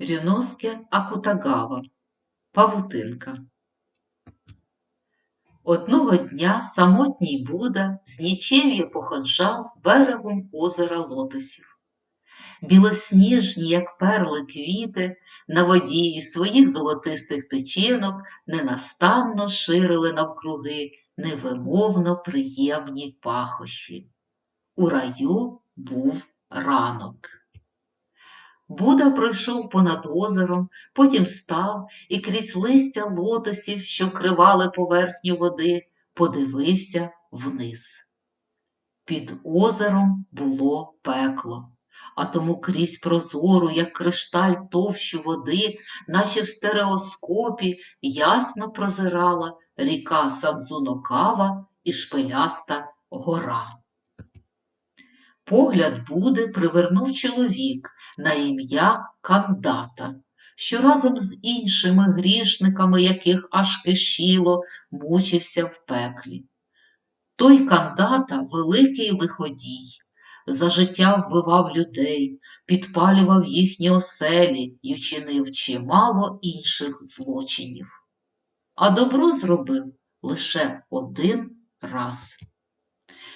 Рюноске Акутагава Павутинка Одного дня самотній Буда з нічев'я походжав берегом озера лотосів. Білосніжні, як перли квіти, на воді із своїх золотистих тичинок ненастанно ширили навкруги невимовно приємні пахощі. У раю був ранок. Буда пройшов понад озером, потім став і крізь листя лотосів, що вкривали поверхню води, подивився вниз. Під озером було пекло, а тому крізь прозору, як кришталь товщу води, наче в стереоскопі, ясно прозирала ріка Самзунокава і шпиляста гора. Погляд Буди привернув чоловік на ім'я Кандата, що разом з іншими грішниками, яких аж кишіло, мучився в пеклі. Той Кандата великий лиходій, за життя вбивав людей, підпалював їхні оселі і вчинив чимало інших злочинів. А добро зробив лише один раз.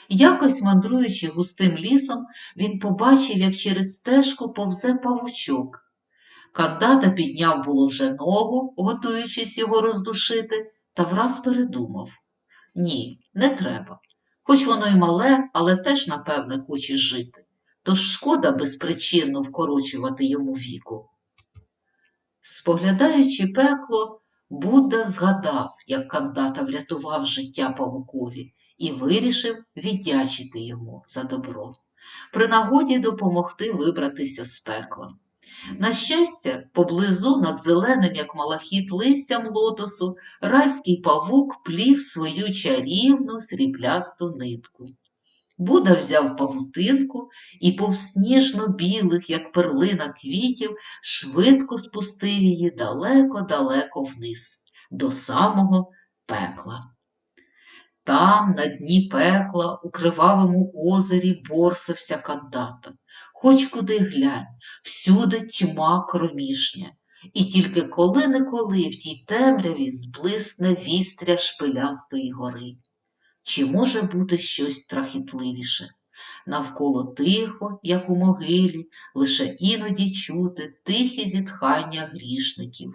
Якось, мандруючи густим лісом, він побачив, як через стежку повзе павучок. Кандата підняв було вже ногу, готуючись його роздушити, та враз передумав. Ні, не треба. Хоч воно й мале, але теж, напевне, хоче жити. Тож шкода безпричинно вкорочувати йому віку. Споглядаючи пекло, Будда згадав, як кандата врятував життя павукові і вирішив віддячити йому за добро, при нагоді допомогти вибратися з пекла. На щастя, поблизу над зеленим, як малахіт листям лотосу, райський павук плів свою чарівну сріблясту нитку. Буда взяв павутинку і повз сніжно-білих, як перлина квітів, швидко спустив її далеко-далеко вниз, до самого пекла. Там, на дні пекла, у кривавому озері борсався кандата. Хоч куди глянь, всюди тьма кромішня, і тільки коли-неколи в тій темряві зблисне вістря шпилястої гори. Чи може бути щось страхітливіше? Навколо тихо, як у могилі, лише іноді чути тихі зітхання грішників.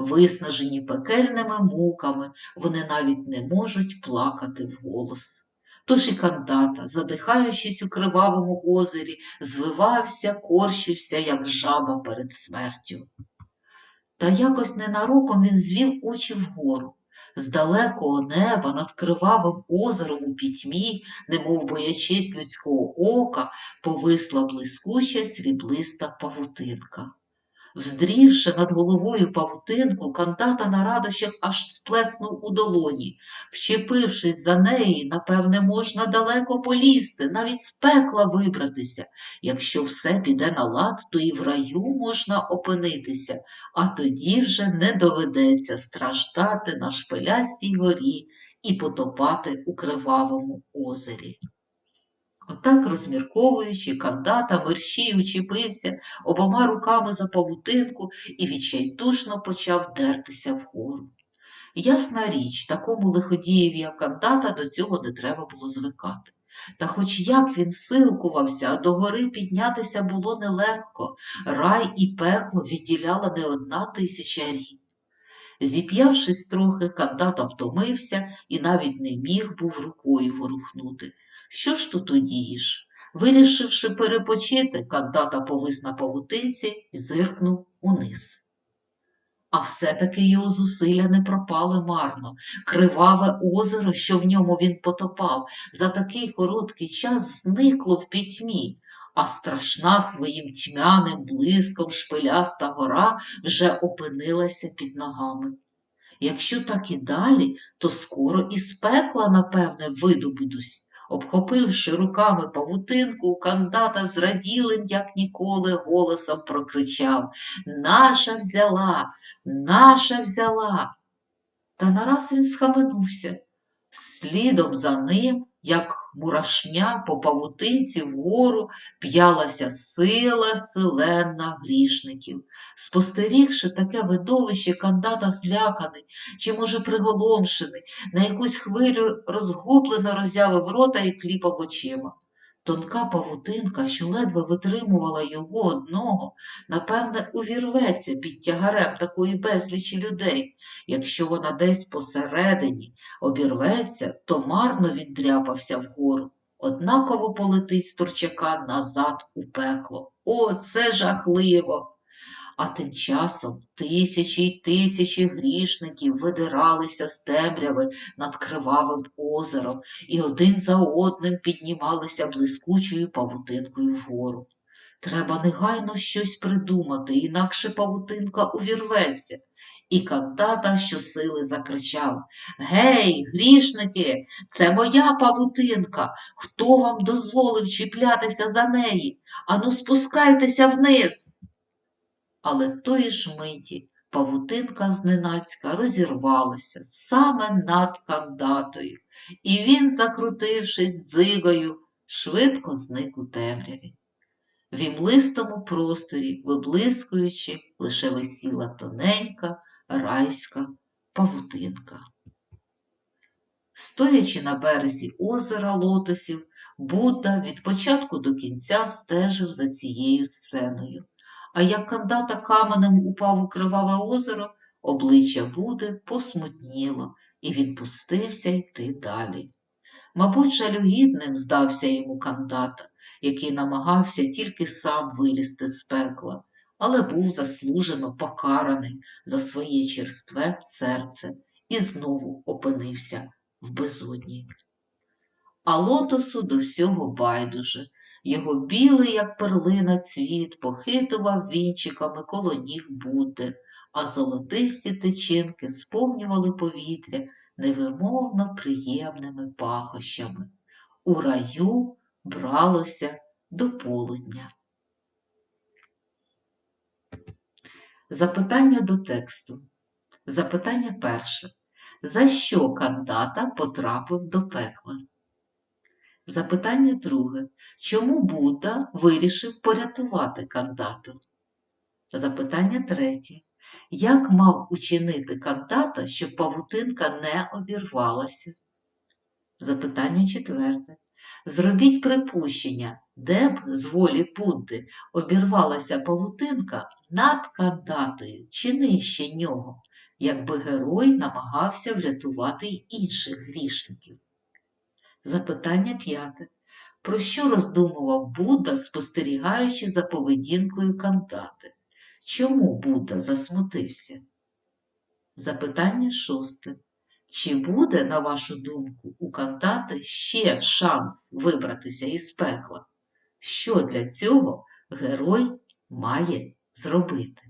Виснажені пекельними муками, вони навіть не можуть плакати вголос. Тож і кандата, задихаючись у кривавому озері, звивався, корщився, як жаба перед смертю. Та якось ненароком він звів очі вгору. З далекого неба над кривавим озером у пітьмі, немов боячись людського ока, повисла блискуча сріблиста павутинка. Вздрівши над головою павутинку, кандата на радощах аж сплеснув у долоні. Вчепившись за неї, напевне, можна далеко полізти, навіть з пекла вибратися. Якщо все піде на лад, то і в раю можна опинитися, а тоді вже не доведеться страждати на шпилястій горі і потопати у кривавому озері. Отак, розмірковуючи, кандата мерщій учепився обома руками за павутинку і відчайдушно почав дертися вгору. Ясна річ, такому лиходієві, як кандата, до цього не треба було звикати. Та хоч як він силкувався, а до гори піднятися було нелегко, рай і пекло відділяла не одна тисяча рік. Зіп'явшись трохи, кандата втомився і навіть не міг був рукою ворухнути. Що ж тут удієш? Вирішивши перепочити, кандата повис на павутинці і зиркнув униз. А все-таки його зусилля не пропали марно. Криваве озеро, що в ньому він потопав, за такий короткий час зникло в пітьмі, а страшна своїм тьмяним блиском шпиляста гора вже опинилася під ногами. Якщо так і далі, то скоро із пекла, напевне, видобудусь. Обхопивши руками павутинку, кандата зраділим, як ніколи, голосом прокричав Наша взяла, наша взяла. Та нараз він схаменувся. Слідом за ним як мурашня по павутинці вгору п'ялася сила селена грішників. Спостерігши таке видовище, кандата зляканий, чи, може, приголомшений, на якусь хвилю розгублено роззявив рота і кліпав очима. Тонка павутинка, що ледве витримувала його одного, напевне, увірветься під тягарем такої безлічі людей. Якщо вона десь посередині обірветься, то марно він дряпався вгору. Однаково полетить з торчака назад у пекло. О, це жахливо! А тим часом тисячі й тисячі грішників видиралися з темряви над кривавим озером і один за одним піднімалися блискучою павутинкою вгору. Треба негайно щось придумати, інакше павутинка увірветься. І кандата щосили закричав Гей, грішники, це моя павутинка. Хто вам дозволив чіплятися за неї? Ану, спускайтеся вниз. Але тої ж миті павутинка зненацька розірвалася саме над кандатою, і він, закрутившись дзигою, швидко зник у темряві. В імлистому просторі, виблискуючи, лише висіла тоненька райська павутинка. Стоячи на березі озера лотосів, Будда від початку до кінця стежив за цією сценою. А як кандата каменем упав у криваве озеро, обличчя Буди посмутніло, і він пустився йти далі. Мабуть, жалюгідним здався йому кандата, який намагався тільки сам вилізти з пекла, але був заслужено покараний за своє черстве серце і знову опинився в безодні. А лотосу до всього байдуже. Його білий, як перлина, цвіт похитував вінчиками коло ніг Будди, а золотисті тичинки сповнювали повітря невимовно приємними пахощами. У раю бралося до полудня. Запитання до тексту. Запитання перше. За що кандата потрапив до пекла? Запитання друге. Чому Будда вирішив порятувати кандату? Запитання третє. Як мав учинити кандата, щоб павутинка не обірвалася? Запитання четверте. Зробіть припущення, де б з волі Будди обірвалася павутинка над кандатою чи нижче нього, якби герой намагався врятувати й інших грішників. Запитання п'яте. Про що роздумував Будда, спостерігаючи за поведінкою кандати? Чому Будда засмутився? Запитання шосте. Чи буде, на вашу думку, у кандати ще шанс вибратися із пекла? Що для цього герой має зробити?